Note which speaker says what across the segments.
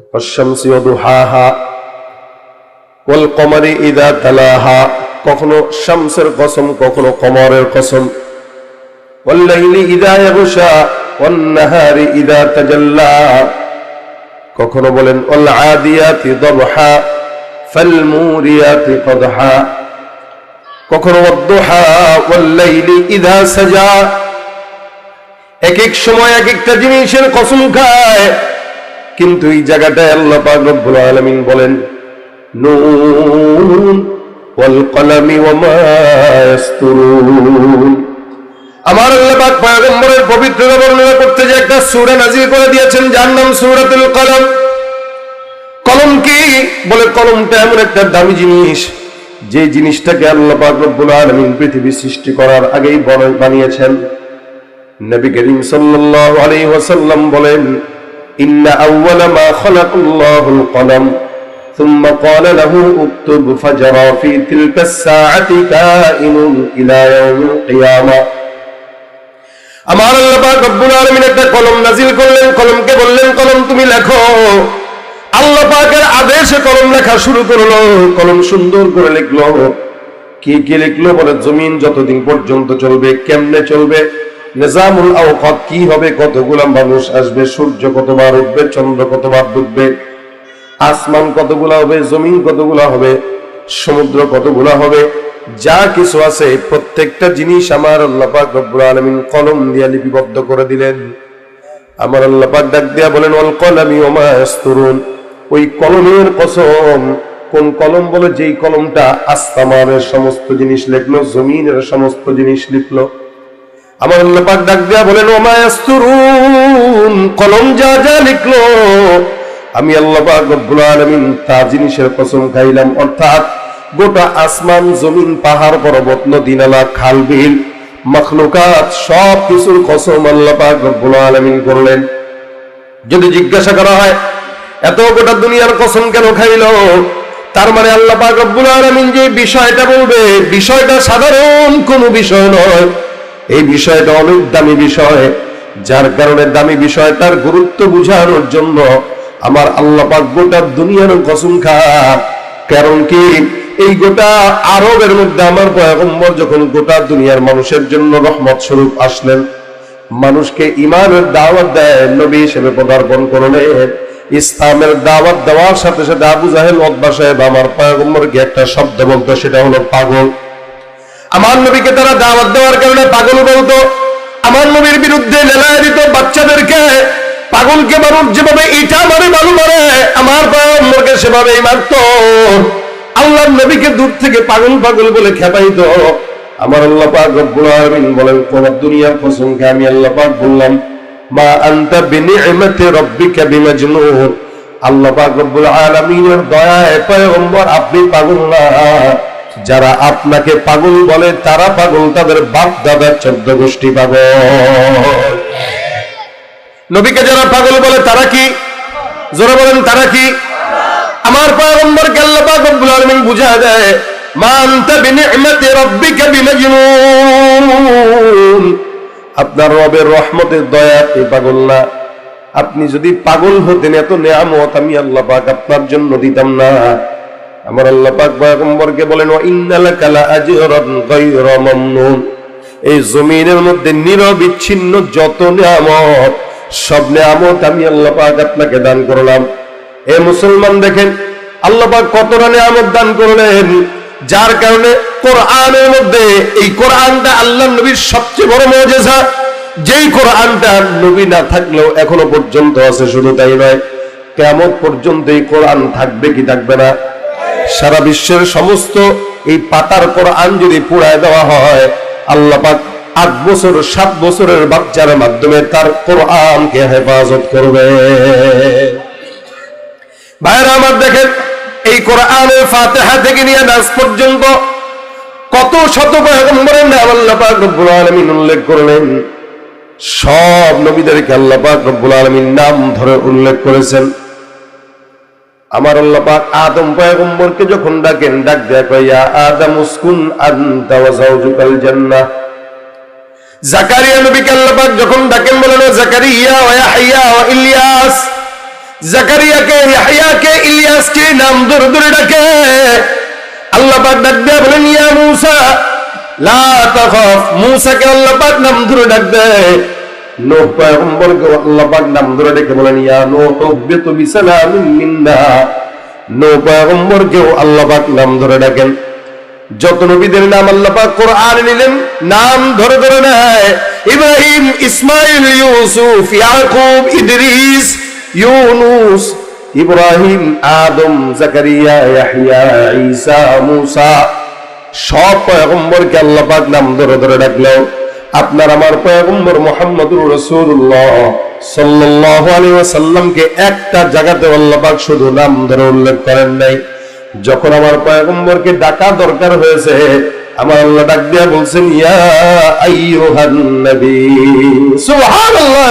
Speaker 1: والشمس وضحاها والقمر إذا تلاها কখনো শামসের কসম কখনো কমরের কসম والليل إذا يغشى والنهار إذا تجلى কখনো বলেন والعاديات ضبحا فالموريات قدحا কখনো والضحى والليل إذا سجى এক এক সময় এক একটা জিনিসের কসম খায় কিন্তু এই জায়গাটায় আল্লাহ পাক রব্বুল আলামিন বলেন, নুন ওয়াল কলামি ওয়া মা ইয়াসতুরুন। আমার আল্লাহ পাক পয়গম্বরের পবিত্রতা বর্ণনা করতে যে একটা সূরা নাযিল করে দিয়েছেন, যার নাম সূরাতুল কলম। কলম কি? বলে কলমটা এমন একটা দামি জিনিস, যে জিনিসটাকে আল্লাহ পাক রব্বুল আলামিন পৃথিবী সৃষ্টি করার আগেই বন- বানিয়েছেন। নবী করিম সাল্লাল্লাহু আলাইহি ওয়াসাল্লাম বলেন ইন্না আউওয়ালা মা খালাকাল্লাহুল কলম ثم قال له اكتب فجرى في تلك الساعة كائن إلى يوم القيامة আমার আল্লাহ পাক রব্বুল আলামিন একটা কলম নাজিল করলেন কলমকে বললেন কলম তুমি লেখো আল্লাহ পাকের আদেশে কলম লেখা শুরু করলো কলম সুন্দর করে লিখলো কি কি লিখলো বলে জমিন যতদিন পর্যন্ত চলবে কেমনে চলবে নিজামুল আওকাত কি হবে? কতগুলা মানুষ আসবে? সূর্য কতবার উঠবে? চন্দ্র কতবার ডুববে? আসমান কতগুলা হবে? জমিন কতগুলা হবে? সমুদ্র কতগুলা হবে? যা কিছু আছে, প্রত্যেকটা জিনিস আমার আল্লাহ পাক রব্বুল আলামিন কলম দিয়ে লিপিবদ্ধ করে দিলেন। আমার আল্লাহ পাক ডাক দিয়া বলেন অল কলামি ওমা ইয়াসতুরুন? ওই কলমের কসম, কোন কলম বলে? যেই কলমটা আসমানের সমস্ত জিনিস লিখলো, জমিনের সমস্ত জিনিস লিখলো। আমার আল্লাহ পাক ডাক দিয়া বলেন, ওমা ইয়াসতুরুন? কলম যা যা লিখলো, আমি আল্লাহ পাক রব্বুল আলামিন তা জিনিসের কসম খাইলাম। অর্থাৎ গোটা আসমান, জমিন, পাহাড়, পর্বত, নদী, নালা, খাল, বিল, মখলুকাত সব কিছুর কসম আল্লাহ পাক রব্বুল আলামিন করলেন। যদি জিজ্ঞাসা করা হয়, এত গোটা দুনিয়ার কসম কেন খাইল? তার মানে আল্লাহ পাক রব্বুল আলামিন যে বিষয়টা বলবে, বিষয়টা সাধারণ কোনো বিষয় নয়। এই বিষয়টা অনেক দামি বিষয়, যার কারণে দামি বিষয়টার গুরুত্ব বুঝানোর জন্য আমার আল্লাহ পাক গোটা দুনিয়ার কসম খা কারণ কি? এই গোটা আরবের মধ্যে আমার পয়গম্বর যখন গোটা দুনিয়ার মানুষের জন্য রহমত স্বরূপ আসলেন, মানুষকে ইমানের দাওয়াত দেয়, নবী হিসেবে পদার্পণ করলেন ইসলামের দাওয়াত দেওয়ার সাথে সাথে আবু জাহেল অদ্বা সাহেব আমার পয়গম্বরকে একটা শব্দ বলতো, সেটা হলো পাগল। আমার নবীকে তারা দাওয়াত দেওয়ার কারণে পাগল বলতো। আমার নবীর বিরুদ্ধে লেলায় দিত বাচ্চাদেরকে পাগলকে মানুষ যেভাবে ইটা মারে, বালু মারে, আমার পয়গম্বরকে সেভাবেই মারতো। আল্লাহর নবীকে দূর থেকে পাগল পাগল বলে খেপাইত আমার আল্লাহ পাক রব্বুল আলামিন বলেন কোন দুনিয়ার কসমকে আমি আল্লাহ পাক বললাম, মা আনতা বিনি'মাতি রাব্বিকা বিমাজনুন। আল্লাহ পাক রব্বুল আলামিনের দয়ায় পয়গম্বর আপনি পাগল না। যারা আপনাকে পাগল বলে, তারা পাগল, তাদের বাপ দাদার চোদ্দ গোষ্ঠী পাগল। নবীকে যারা পাগল বলে, তারা কি? জোরে বলেন, তারা কি? আমার পয়গম্বরকে আল্লাহ পাক রব্বুল বুঝা দেয় আপনার রবের রহমতের দয়া আপনি পাগল না। আপনি যদি পাগল হতেন, এত নেয়ামত আমি আল্লাহ পাক আপনার জন্য দিতাম না। আমার আল্লাহ পাক পয়গম্বরকে বলেন, ওয়া ইন্নালাকা লাআজরান গায়রা মামনুন। এই জমিনের মধ্যে নিরবিচ্ছিন্ন যত নিয়ামত, সব নিয়ামত আমি আল্লাহ পাক আপনাকে দান করলাম। এ মুসলমান দেখেন, আল্লাহ পাক কতটা নিয়ামত দান করলেন, যার কারণে কোরআনের মধ্যে এই কোরআনটা আল্লাহ নবীর সবচেয়ে বড় মজেজা। যেই কোরআনটা নবী না থাকলেও এখনও পর্যন্ত আছে, শুধু তাই নয় কেমন পর্যন্ত এই কোরআন থাকবে কি থাকবে না? সারা বিশ্বের সমস্ত এই পাতার কোরআন যদি পুড়ায় দেওয়া হয়, আল্লাহ পাক আট বছর, সাত বছরের বাচ্চার মাধ্যমে তার কোরআনকে হেফাজত করবে। ভাইরা আমার দেখেন, এই কোরআনের ফাতেহা থেকে নিয়ে নাচ পর্যন্ত কত শত পয়গম্বরের নাম আল্লাহ রব্বুল আলামিন উল্লেখ করলেন। সব নবীদেরকে আল্লাহ পাক রব্বুল আলামিন নাম ধরে উল্লেখ করেছেন। আমার পাক আদম পয়গম্বরকে যখন ডাকেন, ডাক দেয়া আদম উসকুন আনতা ওয়া যাওজুকাল জান্নাহ। জাকারিয়া নবীকে আল্লাহ পাক যখন ডাকেন বলেন জাকারিয়া ওয়া ইয়াহইয়া ওয়া ইলিয়াস। জাকারিয়াকে ইয়াহইয়াকে ইলিয়াসকে নাম ধরে ধরে ডাকে। আল্লাহ পাক ডাক দেয়া বলেন, ইয়া মুসা, লা তাখাফ। মুসাকে আল্লাহ পাক নাম ধরে ডাক দেয়। নূহ পয়গম্বরকে আল্লাহ পাক নাম ধরে ডেকে বলেন ইয়া নূহ উহবিতু বিসালামিন মিন্না নূহ পয়গম্বরকেও আল্লাহ পাক নাম ধরে ডাকেন যত নবীদের নাম আল্লাহ পাক কোরআন নিলেন নাম ধরে ধরে নেয় ইব্রাহিম ইসমাইল ইউসুফ ইয়াকুব ইদরিস ইউনুস ইব্রাহিম আদম জাকারিয়া ইয়াহইয়া ঈসা মুসা সব পয়গম্বরকে আল্লাহ পাক নাম ধরে ধরে আপনার আমার পয়গম্বর মোহাম্মদুর রাসূলুল্লাহ সাল্লাল্লাহু আলাইহি ওয়াসাল্লামকে একটা জায়গাতে আল্লাহ পাক শুধু নাম ধরে উল্লেখ করেন নাই। যখন আমার পয়গম্বরকে ডাকা দরকার হয়েছে, আমার আল্লাহ ডাক দিয়া বলছেন, ইয়া আইয়ুহান নবী। সুবহানাল্লাহ।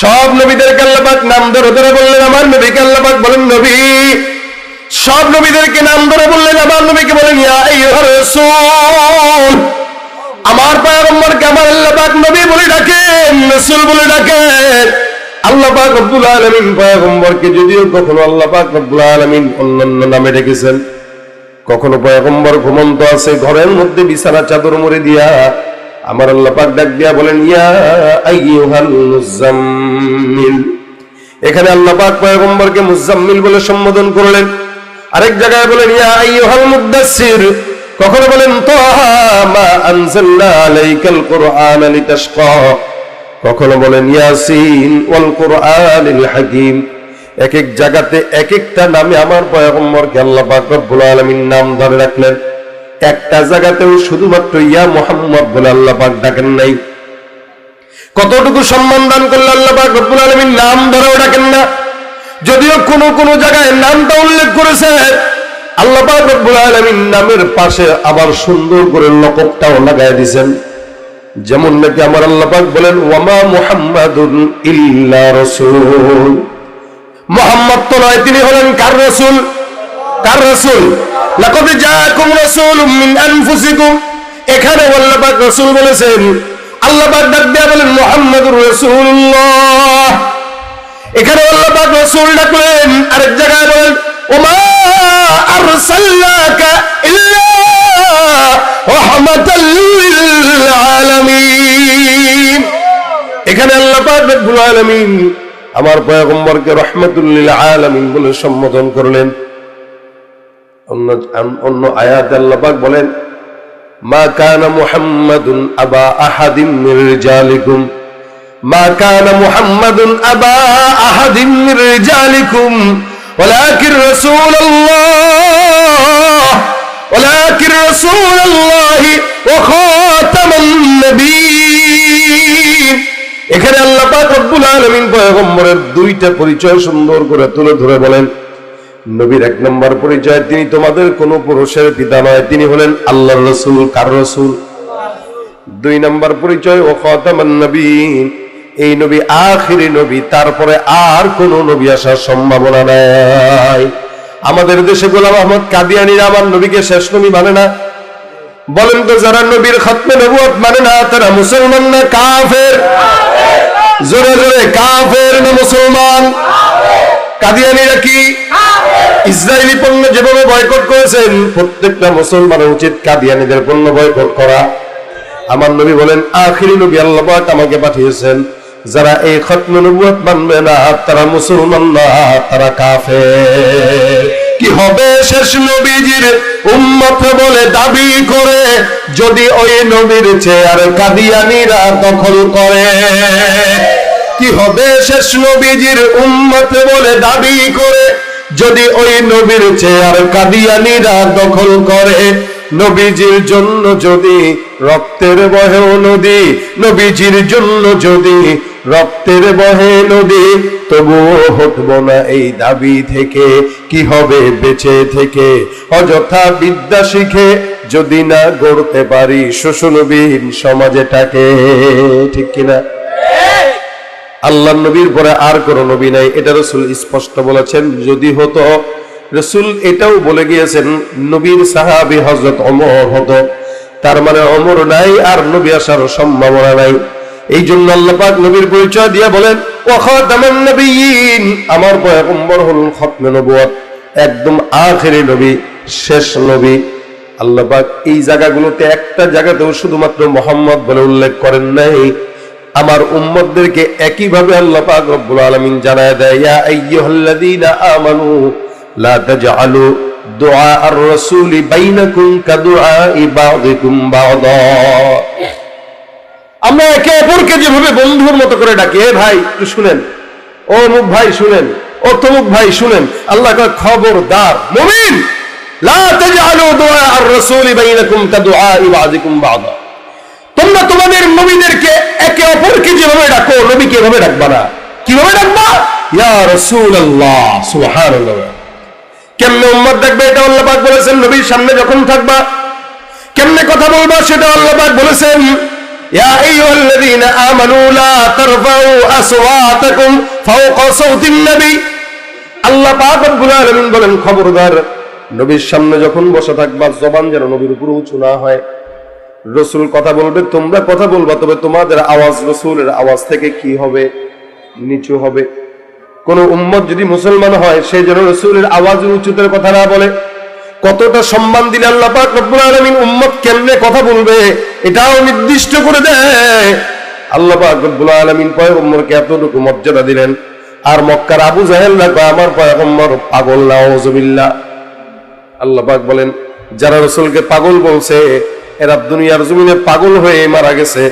Speaker 1: সব নবীদেরকে আল্লাহ পাক নাম ধরে ধরে বললেন, আমার নবীকে আল্লাহ পাক বলেন, নবী। সব নবীদেরকে নাম ধরে বললেন, আমার নবীকে বলেন, ইয়া আইয়ুহার রাসূল। আমার পয়গম্বরকে আমার আল্লাহ পাক নবী বলে ডাকেন, রাসূল বলে ডাকেন। আল্লাহ পাক রব্বুল আলামিন পয়গম্বরকে যদিও কখনো আল্লাহ পাক রব্বুল আলামিন অন্যান্য নামে ডেকেছেন, কখনো পয়গম্বর ঘুমন্ত আছে, ঘরের মধ্যে বিছানা চাদর মুড়ে দিয়া আমার আল্লাহ পাক ডাক দিয়া বলেন, ইয়া আইয়ুহাল মুজাম্মিল। এখানে আল্লাহ পাক পয়গম্বরকে মুজাম্মিল বলে সম্বোধন করলেন। আরেক জায়গায় বলেন, ইয়া আইয়ুহাল মুদাসসির। কখনো বলেন লিতাশকা কখনো বলেন, ইয়াসিন ওয়াল কুরআনিল হাকিম এক এক জায়গাতে এক একটা নামে আমার পয়গম্বরকে আল্লাহ পাক রব্বুল আলামিন নাম ধরে রাখলেন। একটা জায়গাতেও শুধুমাত্র ইয়া মুহাম্মদ বলে আল্লাহ পাক ডাকেন নাই। কতটুকু সম্মান দান করলে আল্লাহ পাক রব্বুল আলামিন নাম ধরেও ডাকেন না? যদিও কোন কোন জায়গায় নামটা উল্লেখ করেছে আল্লাহ নামের পাশে আবার সুন্দর করে লকবটাও লাগায় দিয়েছেন যেমন নাকি আমার আল্লাপাক বলেন, ওয়ামা মুহাম্মাদুন ইল্লা রাসূল। মোহাম্মদ তো নয়, তিনি হলেন কার রাসূল? কার রাসূল? জাআকুম মিন আনফুসিকুম। এখানে আল্লাহ পাক রাসূল বলেছেন, আল্লাপাক ডাক বলেন রাসূলুল্লাহ। এখানে রাসূল ডাকলেন, আরেক জায়গায় বলেন, ওমা রব্বুল আলামিন আমার পয়গম্বরকে রহমাতুল লিল আলামিন বলে সম্বোধন করলেন অন্য অন্য আয়াত আল্লাহ পাক বলেন মা কানা মুহাম্মাদুন আবা আহাদিম মির রিজালিকুম ما كان محمد أبا أحد من رجالكم ولكن رسول الله ولكن رسول الله وخاتم النبيين এখানে আল্লাহ পাক রব্বুল আলামিন পয়গম্বরের দুইটা পরিচয় সুন্দর করে তুলে ধরে বলেন। নবীর এক নম্বর পরিচয়, তিনি তোমাদের কোন পুরুষের পিতা নয়, তিনি হলেন আল্লাহর রসুল। কার রসুল? দুই নম্বর পরিচয়, ও খাতামান নবীন। এই নবী আখিরি নবী, তারপরে আর কোন নবী আসার সম্ভাবনা নাই। আমাদের দেশে গোলাম আহমদ কাদিয়ানিরা আমার নবীকে শেষ নবী মানে না। বলেন তো, যারা নবীর খতমে নবুয়ত মানে না, তারা মুসলমান না কাফের? জোরে জোরে, কাফের না মুসলমান? কাদিয়ানিরা কি? ইসরায়েলি পণ্য যেভাবে বয়কট করেছেন, প্রত্যেকটা মুসলমানের উচিত কাদিয়ানিদের পণ্য বয়কট করা। আমার নবী বলেন, আখিরি নবী আল্লাহ আমাকে পাঠিয়েছেন, যারা এই খতম নবুয়ত মানবে না, তারা মুসলমান না, তারা কাফের। কি হবে? শেষ নবীজির উম্মত বলে দাবি করে, যদি ওই নবীর চেয়ার কাদিয়ানিরা দখল করে, কি হবে শেষ নবীজির উম্মত বলে দাবি করে, যদি ওই নবীর চেয়ার কাদিয়ানিরা দখল করে? নবীজির জন্য যদি রক্তের বহে নদী, নবীজির জন্য যদি রক্তের বহে নদী, তবুও হটব না এই দাবি থেকে। কি হবে বেঁচে থেকে? অযথা বিদ্যা শিখে যদি না গড়তে পারি শোষণবিহীন সমাজেটাকে। ঠিক কিনা আল্লাহ নবীর পরে আর কোন নবী নাই, এটা রসুল স্পষ্ট বলেছেন। যদি হতো, রসুল এটাও বলে গিয়েছেন, নবীর সাহাবি হজরত অমর হতো। তার মানে অমর নাই আর নবী আসার সম্ভাবনা নাই। এই জন্য আল্লাহ পাক নবীর পরিচয় দিয়ে বলেন আমার পয়গম্বর হলেন খতমে নবুয়ত, একদম আখেরি নবী, শেষ নবী। আল্লাহ পাক এই জায়গাগুলোতে একটা জায়গাতেও শুধুমাত্র মোহাম্মদ বলে উল্লেখ করেন নাই। আমার উম্মতদেরকে একইভাবে আল্লাহ পাক রব্বুল আলামিন জানায় দেয়, ইয়া আমানু, লা তাজআলু দুআ আর-রাসূল বাইনাকুম কাদুআই বাযিকুম বাযা আমরা একে অপরকে যেভাবে বন্ধুর মতো করে ডাকি, এ ভাই, একটু শুনেন। ও মুখ ভাই, শুনেন। ও তমুক ভাই, শুনেন। আল্লাহ খবরদার, মুমিন। তোমরা তোমাদের নবীদেরকে একে অপরকে যেভাবে ডাকো, নবীকে এভাবে ডাকবা না। কীভাবে ডাকবা? ইয়া রাসূলুল্লাহ, সুবহানাল্লাহ। কেমনে উম্মত ডাকবে এটা আল্লাহ বলেছেন, নবীর সামনে যখন থাকবা, কেমনে কথা বলবা, সেটা আল্লাহ পাক বলেছেন। ইয়া আইয়ুহাল্লাযীনা আমানু লা তারফাউ আসওয়াতাকুম ফাওকা সাওতিন নবী আল্লাহ পাক রব্বুল আলামিন বলেন, খবরদার, নবীর সামনে যখন বসে থাকবা, জবান যেন নবীর উপর উঁচু না হয়। রসুল কথা বলবে, তোমরা কথা বলবা, তবে তোমাদের আওয়াজ, রসুলের আওয়াজ থেকে কি হবে? নিচু হবে। কোন উম্মত যদি মুসলমান হয়, সে যেন রসুলের আওয়াজ উঁচুতের কথা না বলে। কতটা সম্মান দিলে আল্লাহ পাক রব্বুল আলামিন উম্মত কেমনে কথা বলবে, এটাও নির্দিষ্ট করে দেয় আল্লাহ পাক রব্বুল আলামিন পয়গম্বরকে এতটুকু মর্যাদা দিলেন। আর মক্কার আবু জাহেল রাখবে আমার পয়গম্বর পাগল, নাউজুবিল্লাহ। আল্লাহ পাক বলেন, যারা রসুলকে পাগল বলছে, এরা দুনিয়ার জমিনে পাগল হয়ে মারা গেছে।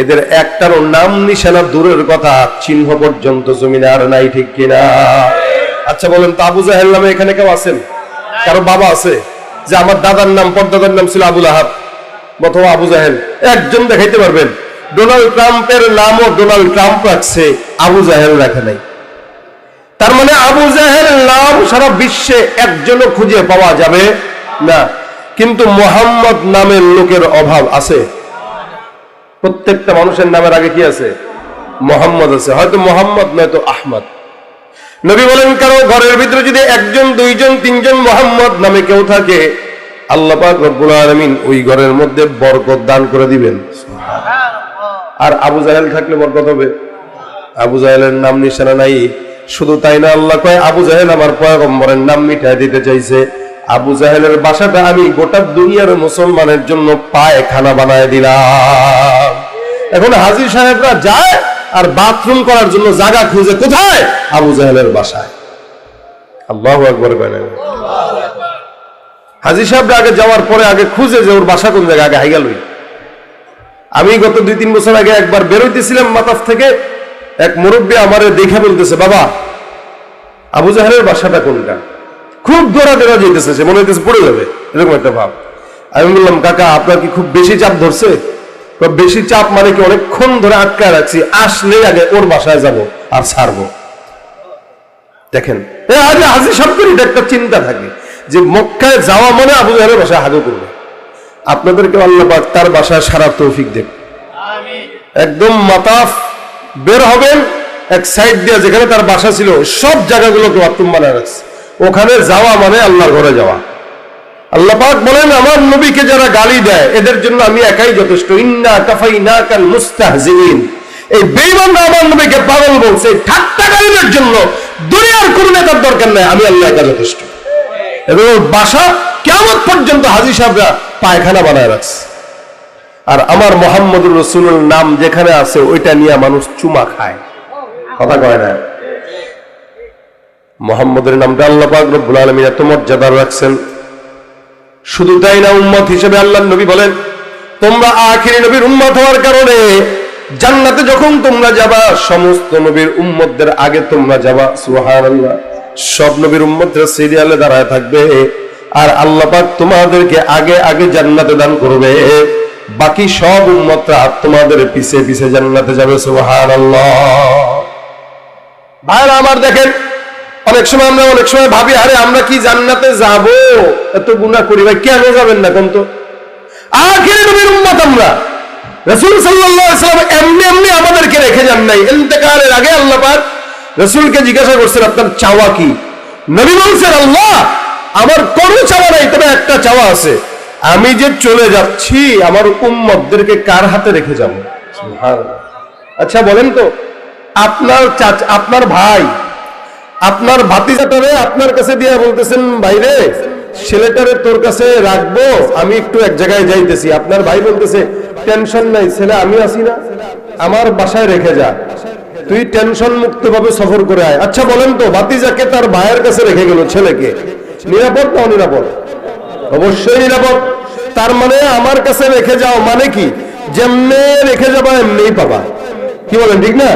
Speaker 1: এদের একটারও নাম নিশানা দূরের কথা, চিহ্ন পর্যন্ত জমিনে আর নাই, ঠিক কিনা? আচ্ছা বলেন, তো আবু জাহেল নামে এখানে কেউ আছেন? কারও বাবা আছে যে আমার দাদার নাম, পর্দাদার নাম ছিল আবুল আহাব, অথবা আবু জাহেল। একজন দেখাইতে পারবেন, ডোনাল্ড ট্রাম্পের নামও ডোনাল্ড ট্রাম্প রাখছে, আবু জাহেল রাখে নাই। তার মানে আবু জাহেল নাম সারা বিশ্বে একজনও খুঁজে পাওয়া যাবে না। কিন্তু মোহাম্মদ নামের লোকের অভাব আছে। প্রত্যেকটা মানুষের নামের আগে কি আছে? মোহাম্মদ আছে। হয়তো মোহাম্মদ নয়তো আহমদ। নবী বলেন কারও ঘরের ভিতরে যদি একজন দুইজন তিনজন মোহাম্মদ নামে কেউ থাকে আল্লাহ পাক রব্বুল আলামিন ওই ঘরের মধ্যে বরকত দান করে দিবেন। আর আবু জাহেল থাকলে বরকত হবে। আবু জাহেলের নাম নিশানা নাই। শুধু তাই না আল্লাহ কয় আবু জাহেল আমার পয়গম্বরের নাম মিঠাই দিতে চাইছে। আবু জাহেলের বাসাটা আমি গোটা দুনিয়ার মুসলমানের জন্য পায়খানা বানায় দিলাম। এখন হাজির সাহেবরা যায় আর বাথরুম করার জন্য জায়গা খুঁজে কোথায়? আবু জাহেলের বাসায়। আল্লাহ একবার বলেন হাজির সাহেবরা আগে যাওয়ার পরে আগে খুঁজে যে ওর বাসা কোন জায়গায়, আগে হাইগালই আমি গত দুই, তিন বছর আগে একবার বেরোইতেছিলাম মাতাফ থেকে। এক মুরব্বী আমারে দেখে বলতেছে, বাবা, আবু জাহেলের বাসাটা কোনটা? খুব দৌড়া দৌড়া যেতেছে মনে হইতেছে পড়ে যাবে, এরকম একটা ভাব। আমি বললাম, কাকা, আপনার কি খুব বেশি চাপ ধরছে? বেশি চাপ মানে কি অনেকক্ষণ ধরে আটকায় রাখছি আসলে আগে ওর বাসায় যাব আর ছাড়বো। দেখেন হাজির সব এটা একটা চিন্তা থাকে যে মক্কায় যাওয়া মানে আবু জাহেলের বাসায় হাগু করবে। আপনাদেরকে আল্লাহ পাক তার বাসায় সারা তৌফিক দেব একদম মাতাফ, বের হবেন, এক সাইড দিয়ে যেখানে তার বাসা ছিল, সব জায়গাগুলোকে বাথরুম বানায় রাখছে। ওখানে যাওয়া মানে আল্লাহর ঘরে যাওয়া। আল্লাহ পাক বলেন, আমার নবীকে যারা গালি দেয়, এদের জন্য আমি একাই যথেষ্ট। ইন্না কাফাই না কাল মুস্তাহজিন এই বেঈমানরা আমার নবীকে পাগল বলছে। ঠাট্টাকারীদের জন্য দুনিয়ার কোন নেতার দরকার নাই, আমি আল্লাহ একা যথেষ্ট। এবং ওর বাসা কেমন পর্যন্ত হাজি সাহেবরা পায়খানা বানায় রাখছে। আর আমার মোহাম্মদুর রসুলের নাম যেখানে আছে, ওইটা নিয়ে মানুষ চুমা খায়। কথা কয় না? মোহাম্মদের নামটা আল্লাহ পাক রব্বুল আলামিন এত মর্যাদা রাখছেন। শুধু তাই না, উম্মত হিসেবে আল্লাহ নবী বলেন, তোমরা আখিরি নবীর উম্মত হওয়ার কারণে জান্নাতে যখন তোমরা যাবা, সমস্ত নবীর উম্মতদের আগে তোমরা যাবা, সুবহানাল্লাহ। সব নবীর উম্মতরা সিরিয়ালে দাঁড়ায় থাকবে, আর আল্লাহ পাক তোমাদেরকে আগে আগে জান্নাতে দান করবে। বাকি সব উম্মতরা তোমাদের পিছে পিছে জান্নাতে যাবে, সুবহানাল্লাহ। ভাইরা, আমার দেখেন অনেক সময় আমরা অনেক সময় ভাবি, আরে আমরা কি জান্নাতে যাব? এত গুণা করি ভাই কেন যাবেন না কোন তো? আমরা। রসুল সাল্লাল্লাহু আলাইহি সাল্লাম এমনি এমনি আমাদেরকে রেখে যান নাই। ইন্তেকালের আগে আল্লাহ পাক রসুলকে জিজ্ঞাসা করছেন, আপনার চাওয়া কি? নবী বলছেন, আল্লাহ, আমার কোনো চাওয়া নাই, তবে একটা চাওয়া আছে। আমি যে চলে যাচ্ছি, আমার উম্মতদেরকে কার হাতে রেখে যাব? আচ্ছা বলেন তো, আপনার চাচ, আপনার ভাই আপনার ভাতিজাটারে আপনার কাছে দিয়ে বলতেছেন, ভাইরে, ছেলেটারে তোর কাছে রাখব, আমি একটু এক জায়গায় যাইতেছি। আপনার ভাই বলতেছে, টেনশন নাই, ছেলে, আমি আছি না, আমার বাসায় রেখে যা। তুই টেনশন মুক্ত ভাবে সফর করে আয়। আচ্ছা বলেন তো, ভাতিজাকে তার ভাইয়ের কাছে রেখে গেল ছেলেকে। নিরাপদ না অনিরাপদ? অবশ্যই নিরাপদ। তার মানে আমার কাছে রেখে যাও মানে কি? যেমনে রেখে যাবা, এমনিই পাবা। কি বলেন, ঠিক না?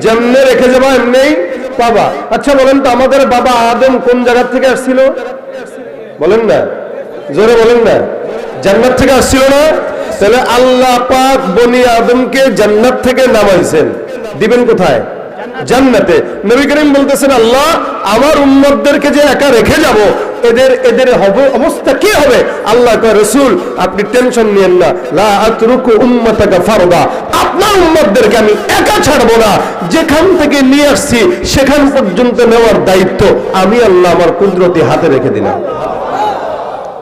Speaker 1: যেমনে রেখে যাবা, এমনিই পাবা আচ্ছা বলেন তো, আমাদের বাবা আদম কোন জায়গা থেকে আসছিল? বলেন না। জোরে বলেন না। জান্নাত থেকে আসছিল না? তাহলে আল্লাহ পাক বনি আদমকে জান্নাত থেকে নামাইছেন। দিবেন কোথায়? জান্নাতে। নবী করিম বলতেছেন, আল্লাহ, আমার উম্মতদেরকে যে একা রেখে যাব, এদের এদের হবে, অবস্থা কি হবে? আল্লাহ কয়, রসুল, আপনি টেনশন নিয়েন না। লা আতরুকু উম্মাতাকা ফারদা। উম্মতদেরকে আমি একা ছাড়বো না। যেখান থেকে নিয়ে আসছি, সেখান পর্যন্ত নেওয়ার দায়িত্ব আমি আল্লাহ আমার কুদরতি হাতে রেখে দিলাম।